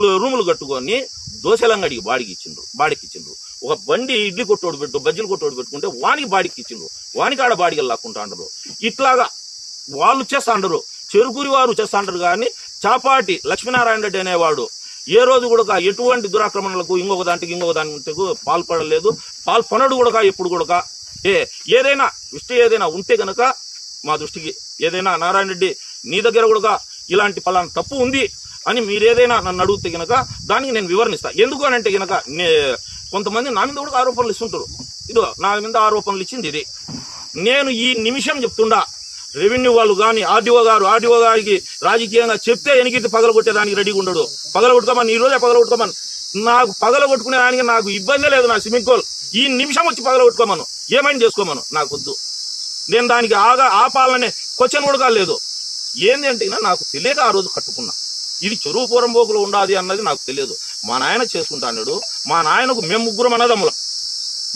రూములు కట్టుకొని దోశలంగడికి బాడికి ఇచ్చిండ్రు బాడికి ఇచ్చిండ్రు ఒక బండి ఇడ్లీ కొట్టోడు పెట్టు బజ్జీలు కొట్టోడు పెట్టుకుంటే వానికి బాడికి ఇచ్చిండ్రు వానికి ఆడ బాడికి లాక్కుంటాండ్రు ఇట్లాగా వాళ్ళు చేస్తా అంటారు చెరుకూరి వారు చేస్తా అంటారు కానీ చాపాటి లక్ష్మీనారాయణ రెడ్డి అనేవాడు ఏ రోజు కూడా ఎటువంటి దురాక్రమణలకు ఇంకొక దానికి ఇంకొక దానికి పాల్పడలేదు. పాల్పనడు కూడా ఎప్పుడు కూడా ఏ ఏదైనా దృష్టి ఏదైనా ఉంటే గనక మా దృష్టికి ఏదైనా నారాయణ రెడ్డి నీ దగ్గర కూడా ఇలాంటి పలానా తప్పు ఉంది అని మీరేదైనా నన్ను అడిగితే గనక దానికి నేను వివరణిస్తా. ఎందుకు అని అంటే గనక నే- కొంతమంది నా మీద కూడా ఆరోపణలు ఇస్తుంటారు. ఇదో నా మీద ఆరోపణలు ఇచ్చింది ఇది. నేను ఈ నిమిషం చెప్తుండా రెవెన్యూ వాళ్ళు కానీ ఆర్డీఓ గారు ఆర్డీఓ గారికి రాజకీయంగా చెప్తే ఎనికితే పగలగొట్టేదానికి రెడీగా ఉండడు. పగలగొట్టుకోమని ఈ రోజే పగలగొట్టుకోమని. నాకు పగలగొట్టుకునే దానికి నాకు ఇబ్బంది లేదు నా స్విమ్మింగ్ పూల్. ఈ నిమిషం వచ్చి పగలగొట్టుకోమను. ఏమైనా చేసుకోమను. నాకు వద్దు. నేను దానికి ఆగా ఆపాలనే క్వశ్చన్ కూడా కాలేదు. ఏంది అంటే నాకు తెలియక ఆ రోజు కట్టుకున్నా. ఇది చెరువు పూరంబోకులు ఉండాలి అన్నది నాకు తెలియదు. మా నాయన చేసుకుంటాడు మా నాయనకు మేము ముగ్గురం అన్నదమ్ములం.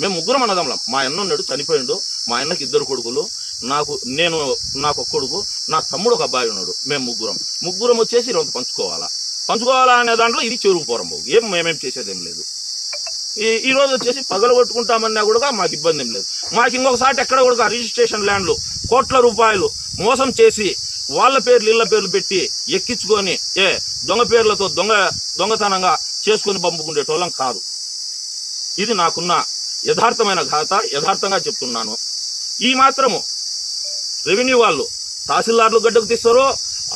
మేము ముగ్గురం అన్నదమ్ములం. మా అన్న ఉన్నాడు చనిపోయిండు. మా అన్నకి ఇద్దరు కొడుకులు. నాకు నేను నాకు ఒక కొడుకు నా తమ్ముడు ఒక అబ్బాయి ఉన్నాడు. మేము ముగ్గురం. ముగ్గురం వచ్చేసి రెండు పంచుకోవాలా? పంచుకోవాలా అనే దాంట్లో ఇది చెరువు పూరంబోకు ఏం మేమేం చేసేదేం లేదు. ఈ ఈ రోజు వచ్చేసి పగలు కొట్టుకుంటామన్నా కూడా మాకు ఇబ్బంది ఏం లేదు. మాకు ఇంకొకసారి ఎక్కడ కూడా రిజిస్ట్రేషన్ ల్యాండ్లు కోట్ల రూపాయలు మోసం చేసి వాళ్ళ పేర్లు ఇళ్ళ పేర్లు పెట్టి ఎక్కించుకొని ఏ దొంగ పేర్లతో దొంగ దొంగతనంగా చేసుకొని పంపుకునేటోళ్ళం కాదు. ఇది నాకున్న యథార్థమైన ఘాత యథార్థంగా చెప్తున్నాను. ఈ మాత్రము రెవెన్యూ వాళ్ళు తహసీల్దార్లు గడ్డకు తీస్తారో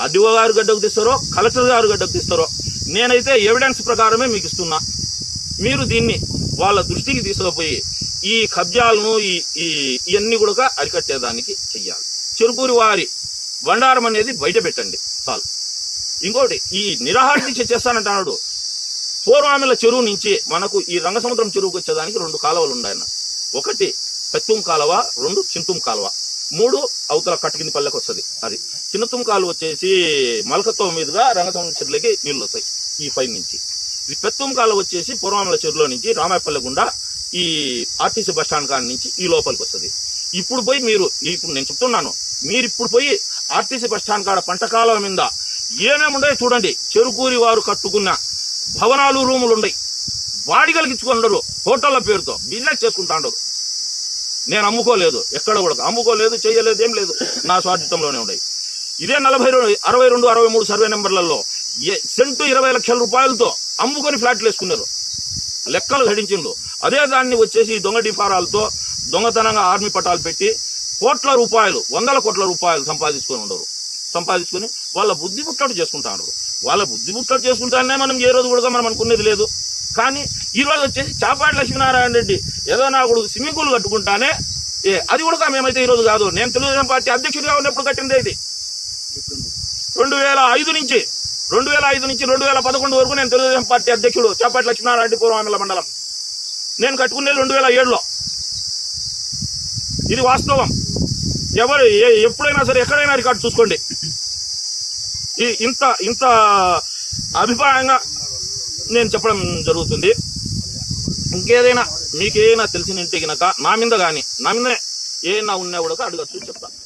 ఆర్డీఓ గారు గడ్డకు తీస్తారో కలెక్టర్ గారు గడ్డకు తీస్తారో నేనైతే ఎవిడెన్స్ ప్రకారమే మీకు ఇస్తున్నా. మీరు దీన్ని వాళ్ళ దృష్టికి తీసుకుపోయి ఈ కబ్జాలను ఈ ఈ ఇవన్నీ కూడా అరికట్టేదానికి చెయ్యాలి. చెరుకూరి వారి బండారం అనేది బయట పెట్టండి. చాలు. ఇంకోటి ఈ నిరాహార దీక్ష చేస్తానంటున్నాడు. పూర్వామిల చెరువు నుంచి మనకు ఈ రంగసముద్రం చెరువుకు వచ్చేదానికి రెండు కాలువలు ఉన్నాయన్న ఒకటి పెత్తుం కాలువ రెండు చింతుం కాలువ. మూడు అవతల కట్టుకింది పల్లెకి వస్తుంది. అది. చిన్నతుం కాలువ వచ్చేసి మలకత్వ మీదుగా రంగసముద్రం చెరువులకి నీళ్ళు వస్తాయి ఈ పై నుంచి. ఈ పెత్తుం కాలువ వచ్చేసి పూర్వామిల చెరువులో నుంచి రామాయపల్లె గుండా ఈ ఆర్టీసీ బస్ స్టాండ్ కాడ నుంచి ఈ లోపలికి వస్తుంది. ఇప్పుడు పోయి మీరు ఇప్పుడు నేను చెప్తున్నాను. మీరు ఇప్పుడు పోయి ఆర్టీసీ బస్ స్టాండ్ కాడ పంటకాలం మీద ఏమేమి ఉన్నాయో చూడండి. చెరుకూరి వారు కట్టుకున్న భవనాలు రూములు ఉన్నాయి బాడిగలకి ఇచ్చుకున్నారు హోటళ్ళ పేరుతో బిజినెస్ చేసుకుంటాండరు నేను అమ్ముకోలేదు ఎక్కడ కూడా అమ్ముకోలేదు చేయలేదు ఏం లేదు. నా స్వార్థితంలోనే ఉన్నాయి ఇదే నలభై రెండు అరవై రెండు అరవై మూడు సర్వే నెంబర్లలో ఏ- సెంటు ఇరవై లక్షల రూపాయలతో అమ్ముకొని ఫ్లాట్లు వేసుకున్నారు. లెక్కలు గడించిండ్రు. అదే దాన్ని వచ్చేసి దొంగ డిఫారాలతో దొంగతనంగా ఆర్మీ పటాలు పెట్టి కోట్ల రూపాయలు వందల కోట్ల రూపాయలు సంపాదించుకొని ఉండరు. సంపాదించుకొని వాళ్ళ బుద్ధి పుట్టడు చేసుకుంటారు వాళ్ళ బుద్ధి పుట్టడు చేసుకుంటానే మనం ఏ రోజు కూడా మనం అనుకునేది లేదు. కానీ ఈ రోజు వచ్చేసి చాపాటి లక్ష్మీనారాయణ రెడ్డి ఏదో నాకు స్విమ్మింగ్ పూల్ కట్టుకుంటానే ఏ అది కూడా మేమైతే ఈ రోజు కాదు. నేను తెలుగుదేశం పార్టీ అధ్యక్షుడిగా ఉన్నప్పుడు కట్టిందే ఇది. రెండు వేల ఐదు నుంచి రెండు వేల ఐదు నుంచి రెండు వేల పదకొండు వరకు నేను తెలుగుదేశం పార్టీ అధ్యక్షుడు చాపాటి లక్ష్మీనారాయణ పూర్వం పూర్వామిల మండలం. నేను కట్టుకునేది రెండు వేల ఏడులో. ఇది వాస్తవం. ఎవరు ఏ- ఎప్పుడైనా సరే ఎక్కడైనా రికార్డు చూసుకోండి. ఈ ఇంత ఇంత అభిప్రాయంగా నేను చెప్పడం జరుగుతుంది. ఇంకేదైనా మీకేదైనా తెలిసిన ఇంటికి గనక నా మీద కానీ నా మీద ఏదైనా ఉన్నా కూడా అడగచ్చు చెప్తాను